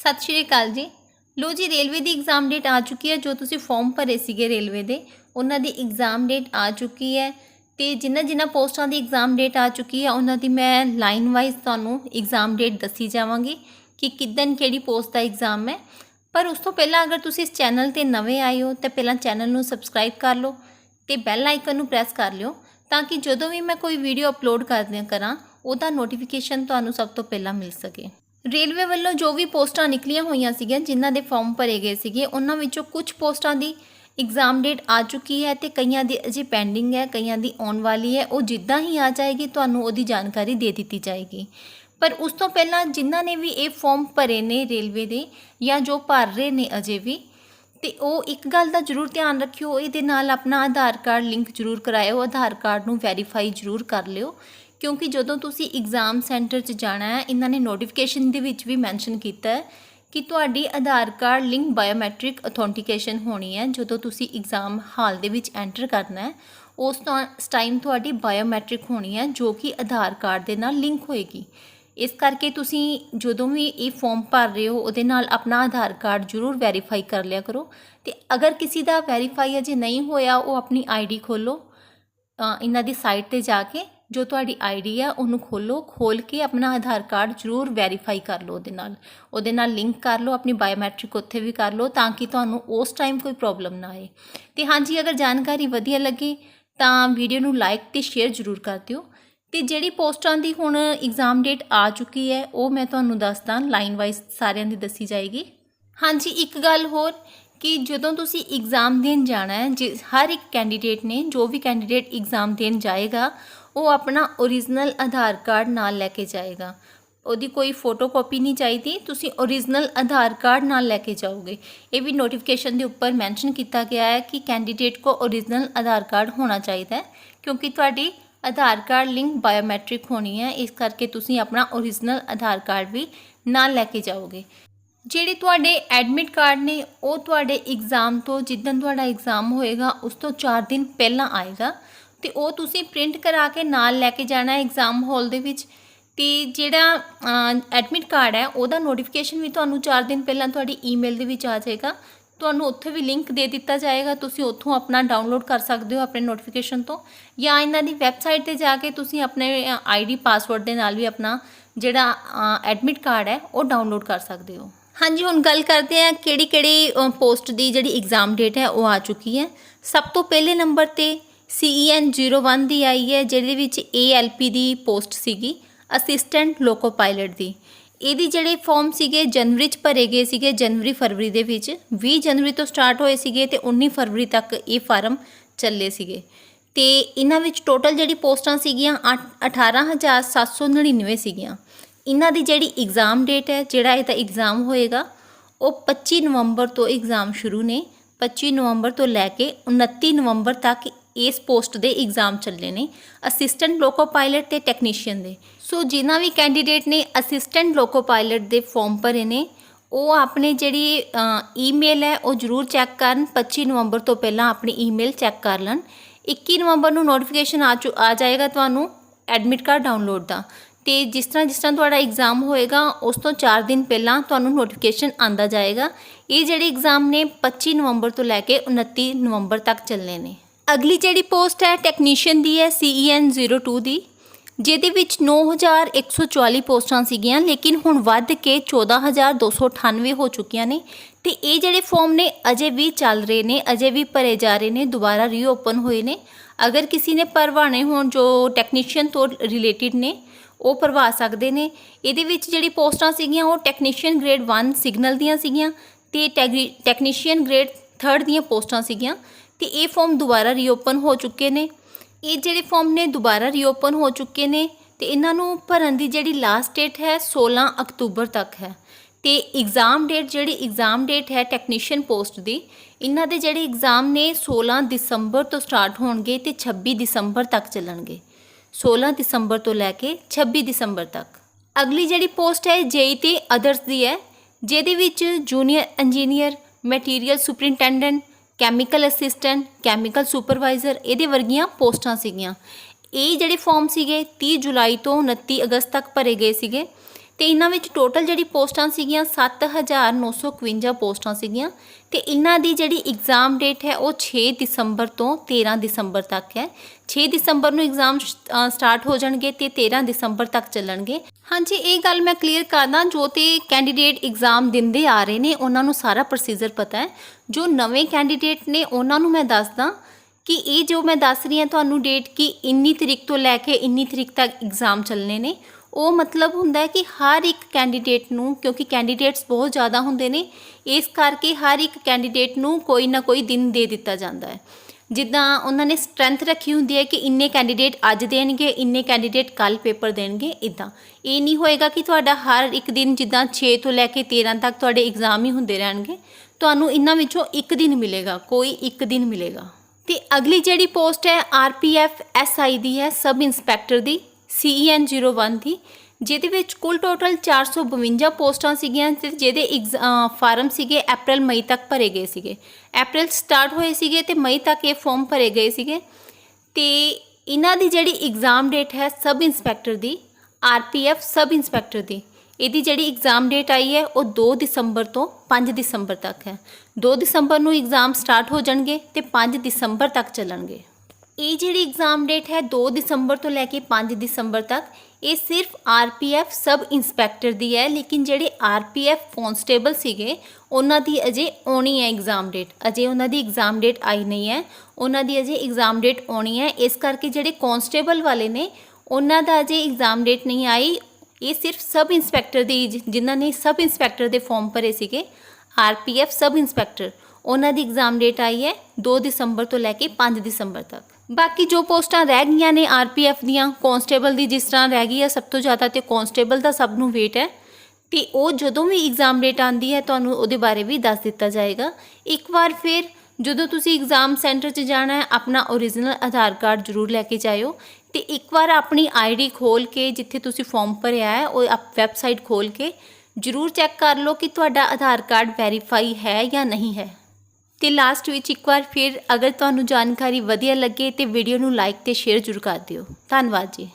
ਸਤਿ ਸ਼੍ਰੀ ਅਕਾਲ ਜੀ। ਲੋ ਜੀ, ਰੇਲਵੇ ਦੀ ਐਗਜ਼ਾਮ ਡੇਟ ਆ ਚੁੱਕੀ ਹੈ, ਜੋ ਤੁਸੀਂ ਫਾਰਮ ਭਰੇ ਸੀਗੇ ਰੇਲਵੇ ਦੇ, ਉਹਨਾਂ ਦੀ ਐਗਜ਼ਾਮ ਡੇਟ ਆ ਚੁੱਕੀ ਹੈ ਤੇ ਜਿਨ੍ਹਾਂ ਜਿਨ੍ਹਾਂ ਪੋਸਟਾਂ ਦੀ ਐਗਜ਼ਾਮ ਡੇਟ ਆ ਚੁੱਕੀ ਹੈ ਉਹਨਾਂ ਦੀ ਮੈਂ ਲਾਈਨ ਵਾਈਜ਼ ਤੁਹਾਨੂੰ ਐਗਜ਼ਾਮ ਡੇਟ ਦੱਸੀ ਜਾਵਾਂਗੀ ਕਿ ਕਿਦਨ ਕਿਹੜੀ ਪੋਸਟ ਦਾ ਐਗਜ਼ਾਮ ਹੈ। ਪਰ ਉਸ ਤੋਂ ਪਹਿਲਾਂ ਅਗਰ ਤੁਸੀਂ ਇਸ ਚੈਨਲ ਤੇ ਨਵੇਂ ਆਏ ਹੋ, ਤਾਂ ਪਹਿਲਾਂ ਚੈਨਲ ਨੂੰ ਸਬਸਕ੍ਰਾਈਬ ਕਰ ਲਓ ਤੇ ਬੈਲ ਆਈਕਨ ਨੂੰ ਪ੍ਰੈਸ ਕਰ ਲਿਓ ਤਾਂ ਕਿ ਜਦੋਂ ਵੀ ਮੈਂ ਕੋਈ ਵੀਡੀਓ ਅਪਲੋਡ ਕਰਦਿਆਂ ਕਰਾਂ, ਉਹਦਾ ਨੋਟੀਫਿਕੇਸ਼ਨ ਤੁਹਾਨੂੰ ਸਭ ਤੋਂ ਪਹਿਲਾਂ ਮਿਲ ਸਕੇ। ਰੇਲਵੇ ਵੱਲੋਂ ਜੋ ਵੀ ਪੋਸਟਾਂ ਨਿਕਲੀਆਂ ਹੋਈਆਂ ਸੀਗੀਆਂ, ਜਿਨ੍ਹਾਂ ਦੇ ਫਾਰਮ ਭਰੇ ਗਏ ਸੀਗੇ, ਉਹਨਾਂ ਵਿੱਚੋਂ ਕੁਝ ਪੋਸਟਾਂ ਦੀ ਐਗਜ਼ਾਮ ਡੇਟ ਆ ਚੁੱਕੀ ਹੈ ਤੇ ਕਈਆਂ ਦੀ ਅਜੇ ਪੈਂਡਿੰਗ ਹੈ, ਕਈਆਂ ਦੀ ਆਉਣ ਵਾਲੀ ਹੈ। ਉਹ ਜਿੱਦਾਂ ਹੀ ਆ ਜਾਏਗੀ, ਤੁਹਾਨੂੰ ਉਹਦੀ ਜਾਣਕਾਰੀ ਦੇ ਦਿੱਤੀ ਜਾਏਗੀ। ਪਰ ਉਸ ਤੋਂ ਪਹਿਲਾਂ ਜਿਨ੍ਹਾਂ ਨੇ ਵੀ ਇਹ ਫਾਰਮ ਭਰੇ ਨੇ ਰੇਲਵੇ ਦੇ ਜਾਂ ਜੋ ਭਰ ਰਹੇ ਨੇ ਅਜੇ ਵੀ, ਤੇ ਉਹ ਇੱਕ ਗੱਲ ਦਾ ਜ਼ਰੂਰ ਧਿਆਨ ਰੱਖਿਓ, ਇਹਦੇ ਨਾਲ ਆਪਣਾ ਆਧਾਰ ਕਾਰਡ ਲਿੰਕ ਜ਼ਰੂਰ ਕਰਾਇਓ, ਆਧਾਰ ਕਾਰਡ ਨੂੰ ਵੈਰੀਫਾਈ ਜ਼ਰੂਰ ਕਰ ਲਿਓ। ਕਿਉਂਕਿ ਜਦੋਂ ਤੁਸੀਂ ਐਗਜ਼ਾਮ ਸੈਂਟਰ 'ਚ ਜਾਣਾ ਹੈ ਇਹਨਾਂ ਨੇ ਨੋਟੀਫਿਕੇਸ਼ਨ ਦੇ ਵਿੱਚ ਵੀ ਮੈਂਸ਼ਨ ਕੀਤਾ ਹੈ ਕਿ ਤੁਹਾਡੀ Aadhaar card link biometric authentication ਹੋਣੀ ਹੈ। ਜਦੋਂ ਤੁਸੀਂ ਐਗਜ਼ਾਮ ਹਾਲ ਦੇ ਵਿੱਚ ਐਂਟਰ ਕਰਨਾ ਹੈ ਉਸ ਟਾਈਮ ਤੁਹਾਡੀ ਬਾਇਓਮੈਟ੍ਰਿਕ ਹੋਣੀ ਹੈ ਜੋ ਕਿ ਆਧਾਰ ਕਾਰਡ ਦੇ ਨਾਲ ਲਿੰਕ ਹੋਏਗੀ। ਇਸ ਕਰਕੇ ਤੁਸੀਂ ਜਦੋਂ ਵੀ ਇਹ ਫਾਰਮ ਭਰ ਰਹੇ ਹੋ ਉਹਦੇ ਨਾਲ ਆਪਣਾ ਆਧਾਰ ਕਾਰਡ ਜ਼ਰੂਰ ਵੈਰੀਫਾਈ ਕਰ ਲਿਆ ਕਰੋ। ਤੇ ਅਗਰ ਕਿਸੇ ਦਾ ਵੈਰੀਫਾਈ ਅਜੇ ਨਹੀਂ ਹੋਇਆ ਉਹ ਆਪਣੀ ਆਈਡੀ ਖੋਲੋ ਅ, ਇਹਨਾਂ ਦੀ ਸਾਈਟ ਤੇ ਜਾ ਕੇ ਜੋ ਤੁਹਾਡੀ ਆਈਡੀ ਆ, ਉਹਨੂੰ ਖੋਲੋ ਖੋਲ ਕੇ ਆਪਣਾ ਆਧਾਰ ਕਾਰਡ ਜ਼ਰੂਰ ਵੈਰੀਫਾਈ ਕਰ ਲਓ ਉਹਦੇ ਨਾਲ। ਉਹਦੇ ਨਾਲ ਲਿੰਕ ਕਰ ਲਓ, ਆਪਣੀ ਬਾਇਓਮੈਟ੍ਰਿਕ ਉੱਥੇ ਵੀ ਕਰ ਲਓ ਤਾਂ ਕਿ ਤੁਹਾਨੂੰ ਉਸ ਟਾਈਮ ਕੋਈ ਪ੍ਰੋਬਲਮ ਨਾ ਆਏ। ਤੇ ਹਾਂਜੀ, ਅਗਰ ਜਾਣਕਾਰੀ ਵਧੀਆ ਲੱਗੇ ਤਾਂ ਵੀਡੀਓ ਨੂੰ ਲਾਈਕ ਤੇ ਸ਼ੇਅਰ ਜ਼ਰੂਰ ਕਰ ਦਿਓ। ਤੇ ਜਿਹੜੀ ਪੋਸਟਾਂ ਦੀ ਹੁਣ ਐਗਜ਼ਾਮ ਡੇਟ ਆ ਚੁੱਕੀ ਹੈ, ਉਹ ਮੈਂ ਤੁਹਾਨੂੰ ਦੱਸਦਾ ਲਾਈਨ ਵਾਈਜ਼ ਸਾਰਿਆਂ ਦੀ ਦੱਸੀ ਜਾਏਗੀ। ਹਾਂਜੀ, ਇੱਕ ਗੱਲ ਹੋਰ ਕਿ ਜਦੋਂ ਤੁਸੀਂ ਐਗਜ਼ਾਮ ਦੇਣ ਜਾਣਾ ਹੈ, ਜਿ ਹਰ ਇੱਕ ਕੈਂਡੀਡੇਟ ਨੇ ਜੋ ਵੀ ਕੈਂਡੀਡੇਟ ਐਗਜ਼ਾਮ ਦੇਣ ਜਾਏਗਾ, ਉਹ ਆਪਣਾ ਓਰੀਜਨਲ ਆਧਾਰ ਕਾਰਡ ਨਾਲ ਲੈ ਕੇ ਜਾਏਗਾ। ਉਹਦੀ ਕੋਈ ਫੋਟੋ ਫੋਟੋਕਾਪੀ ਨਹੀਂ ਚਾਹੀਦੀ, ਤੁਸੀਂ ਓਰੀਜਨਲ ਆਧਾਰ ਕਾਰਡ ਨਾਲ ਲੈ ਕੇ ਜਾਓਗੇ। ਇਹ ਵੀ ਨੋਟੀਫਿਕੇਸ਼ਨ ਦੇ ਉੱਪਰ ਮੈਂਸ਼ਨ ਕੀਤਾ ਗਿਆ ਹੈ ਕਿ ਕੈਂਡੀਡੇਟ ਕੋ ਓਰੀਜਨਲ ਆਧਾਰ ਕਾਰਡ ਹੋਣਾ ਚਾਹੀਦਾ ਹੈ, ਕਿਉਂਕਿ ਤੁਹਾਡੀ ਆਧਾਰ ਕਾਰਡ ਲਿੰਕ ਬਾਇਓਮੈਟ੍ਰਿਕ ਹੋਣੀ ਹੈ, ਇਸ ਕਰਕੇ ਤੁਸੀਂ ਆਪਣਾ ਓਰੀਜਨਲ ਆਧਾਰ ਕਾਰਡ ਵੀ ਨਾਲ ਲੈ ਕੇ ਜਾਓਗੇ। ਜਿਹੜੇ ਤੁਹਾਡੇ ਐਡਮਿਟ ਕਾਰਡ ਨੇ, ਉਹ ਤੁਹਾਡੇ ਐਗਜ਼ਾਮ ਤੋਂ ਜਿੱਦਣ ਤੁਹਾਡਾ ਐਗਜ਼ਾਮ ਹੋਏਗਾ, ਉਸ ਤੋਂ 4 ਦਿਨ ਪਹਿਲਾਂ ਆਏਗਾ ਤੇ ਉਹ ਤੁਸੀਂ ਪ੍ਰਿੰਟ ਕਰਾ ਕੇ ਨਾਲ ਲੈ ਕੇ ਜਾਣਾ ਹੈ ਐਗਜ਼ਾਮ ਹਾਲ ਦੇ ਵਿੱਚ ਤੇ ਜਿਹੜਾ ਐਡਮਿਟ ਕਾਰਡ ਹੈ, ਉਹਦਾ ਨੋਟੀਫਿਕੇਸ਼ਨ ਵੀ ਤੁਹਾਨੂੰ 4 ਦਿਨ ਪਹਿਲਾਂ ਤੁਹਾਡੀ ਈਮੇਲ ਦੇ ਵਿੱਚ ਆ ਜਾਏਗਾ। ਤੁਹਾਨੂੰ ਉੱਥੇ ਵੀ ਲਿੰਕ ਦੇ ਦਿੱਤਾ ਜਾਏਗਾ, ਤੁਸੀਂ ਉੱਥੋਂ ਆਪਣਾ ਡਾਊਨਲੋਡ ਕਰ ਸਕਦੇ ਹੋ ਆਪਣੇ ਨੋਟੀਫਿਕੇਸ਼ਨ ਤੋਂ ਜਾਂ ਇਹਨਾਂ ਦੀ ਵੈਬਸਾਈਟ ਤੇ ਜਾ ਕੇ ਤੁਸੀਂ ਆਪਣੇ ਆਈਡੀ ਪਾਸਵਰਡ ਦੇ ਨਾਲ ਵੀ ਆਪਣਾ ਜਿਹੜਾ ਐਡਮਿਟ ਕਾਰਡ ਹੈ, ਉਹ ਡਾਊਨਲੋਡ ਕਰ ਸਕਦੇ ਹੋ। ਹਾਂਜੀ, ਹੁਣ ਗੱਲ ਕਰਦੇ ਹਾਂ ਕਿਹੜੀ ਕਿਹੜੀ ਪੋਸਟ ਦੀ ਜਿਹੜੀ ਐਗਜ਼ਾਮ ਡੇਟ ਹੈ, ਉਹ ਆ ਚੁੱਕੀ ਹੈ। ਸਭ ਤੋਂ ਪਹਿਲੇ ਨੰਬਰ ਤੇ CEN 01 ਦੀ ਆਈ ਹੈ, ਜਿਹਦੇ ਵਿੱਚ ALP ਦੀ ਪੋਸਟ ਸੀਗੀ ਅਸਿਸਟੈਂਟ ਲੋਕੋ ਪਾਇਲਟ ਦੀ। ਇਹਦੀ ਜਿਹੜੇ ਫਾਰਮ ਸੀਗੇ, ਜਨਵਰੀ ਚ ਭਰੇ ਗਏ ਸੀਗੇ, ਜਨਵਰੀ ਫਰਵਰੀ ਦੇ ਵਿੱਚ। 20 ਜਨਵਰੀ ਤੋਂ ਸਟਾਰਟ ਹੋਏ ਸੀਗੇ ਤੇ 19 ਫਰਵਰੀ ਤੱਕ ਇਹ ਫਾਰਮ ਚੱਲੇ ਸੀਗੇ। ਤੇ ਇਹਨਾਂ ਵਿੱਚ ਟੋਟਲ ਜਿਹੜੀ ਪੋਸਟਾਂ ਸੀਗੀਆਂ, ਅੱਠ- 18799 ਸੀਗੀਆਂ। ਇਹਨਾਂ ਦੀ ਜਿਹੜੀ ਐਗਜ਼ਾਮ ਡੇਟ ਹੈ, ਜਿਹੜਾ ਇਹਦਾ ਐਗਜ਼ਾਮ ਹੋਏਗਾ, ਉਹ 25 ਨਵੰਬਰ ਤੋਂ ਐਗਜ਼ਾਮ ਸ਼ੁਰੂ ਨੇ। 25 ਨਵੰਬਰ ਤੋਂ ਲੈ ਕੇ 29 ਨਵੰਬਰ ਤੱਕ ਇਸ ਪੋਸਟ ਦੇ ਐਗਜ਼ਾਮ ਚੱਲੇ ਨੇ। ਅਸਿਸਟੈਂਟ ਲੋਕੋ ਪਾਇਲਟ ਤੇ ਟੈਕਨੀਸ਼ੀਅਨ ਦੇ। ਸੋ ਜਿਨ੍ਹਾਂ ਵੀ ਕੈਂਡੀਡੇਟ ਨੇ ਅਸਿਸਟੈਂਟ ਲੋਕੋ ਪਾਇਲਟ ਦੇ ਫਾਰਮ ਭਰੇ ਨੇ, ਉਹ ਆਪਣੇ ਜਿਹੜੀ ਈਮੇਲ ਹੈ, ਉਹ ਜ਼ਰੂਰ ਚੈੱਕ ਕਰਨ। 25 ਨਵੰਬਰ ਤੋਂ ਪਹਿਲਾਂ ਆਪਣੀ ਈਮੇਲ ਚੈੱਕ ਕਰ ਲੈਣ। 21 ਨਵੰਬਰ ਨੂੰ ਨੋਟੀਫਿਕੇਸ਼ਨ ਆ ਚੁ- ਆ ਜਾਏਗਾ ਤੁਹਾਨੂੰ ਐਡਮਿਟ ਕਾਰਡ ਡਾਊਨਲੋਡ ਦਾ। ਤੇ ਜਿਸ ਤਰ੍ਹਾਂ ਜਿਸ ਤਰ੍ਹਾਂ ਤੁਹਾਡਾ ਐਗਜ਼ਾਮ ਹੋਏਗਾ, ਉਸ ਤੋਂ 4 ਦਿਨ ਪਹਿਲਾਂ ਤੁਹਾਨੂੰ ਨੋਟੀਫਿਕੇਸ਼ਨ ਆਂਦਾ ਜਾਏਗਾ। ਇਹ ਜਿਹੜੇ ਐਗਜ਼ਾਮ ਨੇ 25 ਨਵੰਬਰ ਤੋਂ ਲੈ ਕੇ 29 ਨਵੰਬਰ ਤੱਕ ਚੱਲਣੇ ਨੇ। ਅਗਲੀ ਜਿਹੜੀ ਪੋਸਟ ਹੈ ਟੈਕਨੀਸ਼ੀਅਨ ਦੀ ਹੈ CEN 02 ਦੀ, ਜਿਹਦੇ ਵਿੱਚ 9144 ਪੋਸਟਾਂ ਸੀਗੀਆਂ, ਲੇਕਿਨ ਹੁਣ ਵੱਧ ਕੇ 14298 ਹੋ ਚੁੱਕੀਆਂ ਨੇ। ਤੇ ਇਹ ਜਿਹੜੇ ਫਾਰਮ ਨੇ ਅਜੇ ਵੀ ਚੱਲ ਰਹੇ ਨੇ, ਅਜੇ ਵੀ ਭਰੇ ਜਾ ਰਹੇ ਨੇ, ਦੁਬਾਰਾ ਰੀਓਪਨ ਹੋਏ ਨੇ। ਅਗਰ ਕਿਸੇ ਨੇ ਭਰਵਾਣੇ ਹੋਣ ਜੋ ਟੈਕਨੀਸ਼ੀਅਨ ਤੋਂ ਰਿਲੇਟਡ ਨੇ ਉਹ ਭਰਵਾ ਸਕਦੇ ਨੇ। ਇਹਦੇ ਵਿੱਚ ਜਿਹੜੀ ਪੋਸਟਾਂ ਸੀਗੀਆਂ, ਉਹ ਟੈਕਨੀਸ਼ੀਅਨ ਗ੍ਰੇਡ 1 ਸਿਗਨਲ ਦੀਆਂ ਸੀਗੀਆਂ ਤੇ ਟੈਕਨੀਸ਼ੀਅਨ ਗ੍ਰੇਡ 3 ਦੀਆਂ ਪੋਸਟਾਂ ਸੀਗੀਆਂ ਤੇ ਇਹ ਫਾਰਮ ਦੁਬਾਰਾ ਰੀਓਪਨ ਹੋ ਚੁੱਕੇ ਨੇ। ਇਹ ਜਿਹੜੇ ਫਾਰਮ ਨੇ ਦੁਬਾਰਾ ਰੀਓਪਨ ਹੋ ਚੁੱਕੇ ਨੇ ਤੇ ਇਹਨਾਂ ਨੂੰ ਭਰਨ ਦੀ ਜਿਹੜੀ ਲਾਸਟ ਡੇਟ ਹੈ 16 ਅਕਤੂਬਰ ਤੱਕ ਹੈ। ਤੇ ਐਗਜ਼ਾਮ ਡੇਟ ਜਿਹੜੀ ਐਗਜ਼ਾਮ ਡੇਟ ਹੈ ਟੈਕਨੀਸ਼ੀਅਨ ਪੋਸਟ ਦੀ, ਇਹਨਾਂ ਦੇ ਜਿਹੜੇ ਐਗਜ਼ਾਮ ਨੇ 16 ਦਸੰਬਰ ਤੋਂ ਸਟਾਰਟ ਹੋਣਗੇ ਤੇ 26 ਦਸੰਬਰ ਤੱਕ ਚੱਲਣਗੇ। 16 ਦਸੰਬਰ ਤੋਂ ਲੈ ਕੇ 26 ਦਸੰਬਰ ਤੱਕ। ਅਗਲੀ ਜਿਹੜੀ ਪੋਸਟ ਹੈ ਜੇਈ ਤੇ ਅਦਰਸ ਦੀ ਹੈ, ਜਿਹਦੇ ਵਿੱਚ junior engineer material superintendent chemical assistant chemical supervisor ਇਹਦੇ ਵਰਗੀਆਂ ਪੋਸਟਾਂ ਸੀਗੀਆਂ। ਇਹ ਜਿਹੜੇ ਫਾਰਮ ਸੀਗੇ 30 ਜੁਲਾਈ ਤੋਂ 29 ਅਗਸਤ ਤੱਕ ਭਰੇ ਗਏ ਸੀਗੇ। ਤੇ ਇਹਨਾਂ ਵਿੱਚ ਟੋਟਲ ਜਿਹੜੀ ਪੋਸਟਾਂ ਸੀਗੀਆਂ 7951 ਪੋਸਟਾਂ ਸੀਗੀਆਂ ਤੇ ਇਹਨਾਂ ਦੀ ਜਿਹੜੀ ਐਗਜ਼ਾਮ ਡੇਟ ਹੈ ਉਹ 6 ਦਸੰਬਰ ਤੋਂ 13 ਦਸੰਬਰ ਤੱਕ ਹੈ। 6 ਦਸੰਬਰ ਨੂੰ ਐਗਜ਼ਾਮ ਸਟਾਰਟ ਹੋ ਜਾਣਗੇ ਤੇ 13 ਦਸੰਬਰ ਤੱਕ ਚੱਲਣਗੇ। ਹਾਂਜੀ, ਇਹ ਗੱਲ ਮੈਂ ਕਲੀਅਰ ਕਰਦਾ ਜੋ ਤੇ ਕੈਂਡੀਡੇਟ ਐਗਜ਼ਾਮ ਦਿੰਦੇ ਆ ਰਹੇ ਨੇ, ਉਹਨਾਂ ਨੂੰ ਸਾਰਾ ਪ੍ਰੋਸੀਜਰ ਪਤਾ ਹੈ। ਜੋ ਨਵੇਂ ਕੈਂਡੀਡੇਟ ਨੇ, ਉਹਨਾਂ ਨੂੰ ਮੈਂ ਦੱਸਦਾ ਕਿ ਇਹ ਜੋ ਮੈਂ ਦੱਸ ਰਹੀ ਹਾਂ, ਤੁਹਾਨੂੰ ਡੇਟ ਕਿ ਇੰਨੀ ਤਰੀਕ ਤੋਂ ਲੈ ਕੇ ਇੰਨੀ ਤਰੀਕ ਤੱਕ ਐਗਜ਼ਾਮ ਚੱਲਣੇ ਨੇ। ਉਹ ਮਤਲਬ ਹੁੰਦਾ ਹੈ ਕਿ ਹਰ ਇੱਕ ਕੈਂਡੀਡੇਟ ਨੂੰ, ਕਿਉਂਕਿ ਕੈਂਡੀਡੇਟਸ ਬਹੁਤ ਜ਼ਿਆਦਾ ਹੁੰਦੇ ਨੇ, ਇਸ ਕਰਕੇ ਹਰ ਇੱਕ ਕੈਂਡੀਡੇਟ ਨੂੰ ਕੋਈ ਨਾ ਕੋਈ ਦਿਨ ਦੇ ਦਿੱਤਾ ਜਾਂਦਾ ਹੈ। ਜਿੱਦਾਂ ਉਹਨਾਂ ਨੇ ਸਟਰੈਂਥ ਰੱਖੀ ਹੁੰਦੀ ਹੈ ਕਿ ਇੰਨੇ ਕੈਂਡੀਡੇਟ ਅੱਜ ਦੇਣਗੇ, ਇੰਨੇ ਕੈਂਡੀਡੇਟ ਕੱਲ ਪੇਪਰ ਦੇਣਗੇ ਇਦਾਂ ਇਹ ਨਹੀਂ ਹੋਏਗਾ ਕਿ ਤੁਹਾਡਾ ਹਰ ਇੱਕ ਦਿਨ ਜਿੱਦਾਂ 6 ਤੋਂ ਲੈ ਕੇ 13 ਤੱਕ ਤੁਹਾਡੇ ਐਗਜ਼ਾਮ ਹੀ ਹੁੰਦੇ ਰਹਿਣਗੇ। ਤੁਹਾਨੂੰ ਇਹਨਾਂ ਵਿੱਚੋਂ ਇੱਕ ਦਿਨ ਮਿਲੇਗਾ, ਕੋਈ ਇੱਕ ਦਿਨ ਮਿਲੇਗਾ। ਤੇ ਅਗਲੀ ਜਿਹੜੀ ਪੋਸਟ ਹੈ ਆਰਪੀਐਫ ਐਸਆਈ ਦੀ ਹੈ ਸਬ ਇੰਸਪੈਕਟਰ ਦੀ। E ਸੀਈਐਨ 01 ਦੀ, ਜਿਹਦੇ ਵਿੱਚ ਕੁੱਲ ਟੋਟਲ 452 ਪੋਸਟਾਂ ਸੀਗੀਆਂ ਤੇ ਜਿਹਦੇ ਐਗਜ਼- ਫਾਰਮ ਸੀਗੇ April ਮਈ ਤੱਕ ਭਰੇ ਗਏ ਸੀਗੇ। April ਸਟਾਰਟ ਹੋਏ ਸੀਗੇ ਤੇ ਮਈ ਤੱਕ ਇਹ ਫਾਰਮ ਭਰੇ ਗਏ ਸੀਗੇ। ਤੇ ਇਹਨਾਂ ਦੀ ਜਿਹੜੀ ਐਗਜ਼ਾਮ ਡੇਟ ਹੈ ਸਬ ਇੰਸਪੈਕਟਰ ਦੀ ਆਰਪੀਐਫ ਸਬ ਇੰਸਪੈਕਟਰ ਦੀ, ਇਹਦੀ ਜਿਹੜੀ ਐਗਜ਼ਾਮ ਡੇਟ ਆਈ ਹੈ ਉਹ 2 ਦਸੰਬਰ ਤੋਂ 5 ਦਸੰਬਰ ਤੱਕ ਹੈ। 2 ਦਸੰਬਰ ਨੂੰ ਐਗਜ਼ਾਮ ਸਟਾਰਟ ਹੋ ਜਾਣਗੇ ਤੇ 5 ਦਸੰਬਰ ਤੱਕ ਚੱਲਣਗੇ। ਇਹ ਜਿਹੜੀ ਐਗਜ਼ਾਮ ਡੇਟ ਹੈ 2 ਦਸੰਬਰ ਤੋਂ ਲੈ ਕੇ 5 ਦਸੰਬਰ ਤੱਕ, ਇਹ ਸਿਰਫ ਆਰਪੀਐਫ ਸਬ ਇੰਸਪੈਕਟਰ ਦੀ ਹੈ, ਲੇਕਿਨ ਜਿਹੜੇ ਆਰਪੀਐਫ ਕਨਸਟੇਬਲ ਸੀਗੇ, ਉਹਨਾਂ ਦੀ ਅਜੇ ਆਉਣੀ ਹੈ ਐਗਜ਼ਾਮ ਡੇਟ ਅਜੇ ਉਹਨਾਂ ਦੀ ਐਗਜ਼ਾਮ ਡੇਟ ਆਈ ਨਹੀਂ ਹੈ। ਉਹਨਾਂ ਦੀ ਅਜੇ ਐਗਜ਼ਾਮ ਡੇਟ ਆਉਣੀ ਹੈ। ਇਸ ਕਰਕੇ ਜਿਹੜੇ ਕਨਸਟੇਬਲ ਵਾਲੇ ਨੇ, ਉਹਨਾਂ ਦਾ ਅਜੇ ਐਗਜ਼ਾਮ ਡੇਟ ਨਹੀਂ ਆਈ। ਇਹ ਸਿਰਫ ਸਬ ਇੰਸਪੈਕਟਰ ਦੀ ਜਿਨ੍ਹਾਂ ਨੇ ਸਬ ਇੰਸਪੈਕਟਰ ਦੇ ਫਾਰਮ ਭਰੇ ਸੀਗੇ ਆਰਪੀਐਫ ਸਬ ਇੰਸਪੈਕਟਰ, ਉਹਨਾਂ ਦੀ ਐਗਜ਼ਾਮ ਡੇਟ ਆਈ ਹੈ 2 ਦਸੰਬਰ ਤੋਂ ਲੈ ਕੇ 5 ਦਸੰਬਰ ਤੱਕ। ਬਾਕੀ ਜੋ ਪੋਸਟਾਂ ਰਹਿ ਗਈਆਂ ਨੇ ਆਰਪੀਐਫ ਦੀਆਂ ਕਨਸਟੇਬਲ ਦੀ ਜਿਸ ਤਰ੍ਹਾਂ ਰਹਿ ਗਈ ਹੈ, ਸਭ ਤੋਂ ਜ਼ਿਆਦਾ ਤੇ ਕਨਸਟੇਬਲ ਦਾ ਸਭ ਨੂੰ ਵੇਟ ਹੈ। ਤੇ ਉਹ ਜਦੋਂ ਵੀ ਐਗਜ਼ਾਮ ਡੇਟ ਆਂਦੀ ਹੈ, ਤੁਹਾਨੂੰ ਉਹਦੇ ਬਾਰੇ ਵੀ ਦੱਸ ਦਿੱਤਾ ਜਾਏਗਾ। ਇੱਕ ਵਾਰ ਫਿਰ ਜਦੋਂ ਤੁਸੀਂ ਐਗਜ਼ਾਮ ਸੈਂਟਰ 'ਚ ਜਾਣਾ ਹੈ, ਆਪਣਾ ਓਰੀਜਨਲ ਆਧਾਰ ਕਾਰਡ ਜ਼ਰੂਰ ਲੈ ਕੇ ਜਾਇਓ। ਤੇ ਇੱਕ ਵਾਰ ਆਪਣੀ ਆਈਡੀ ਖੋਲ ਕੇ ਜਿੱਥੇ ਤੁਸੀਂ ਫਾਰਮ ਭਰਿਆ ਹੈ, ਉਹ ਆਪ ਵੈਬਸਾਈਟ ਖੋਲ ਕੇ ਜ਼ਰੂਰ ਚੈੱਕ ਕਰ ਲਓ ਕਿ ਤੁਹਾਡਾ ਆਧਾਰ ਕਾਰਡ ਵੈਰੀਫਾਈ ਹੈ ਜਾਂ ਨਹੀਂ ਹੈ। ਤੇ ਲਾਸਟ ਵਿੱਚ ਇੱਕ ਵਾਰ ਫਿਰ ਅਗਰ ਤੁਹਾਨੂੰ ਜਾਣਕਾਰੀ ਵਧੀਆ ਲੱਗੇ ਤੇ ਵੀਡੀਓ ਨੂੰ ਲਾਈਕ ਤੇ ਸ਼ੇਅਰ ਜ਼ਰੂਰ ਕਰ ਦਿਓ। ਧੰਨਵਾਦ ਜੀ।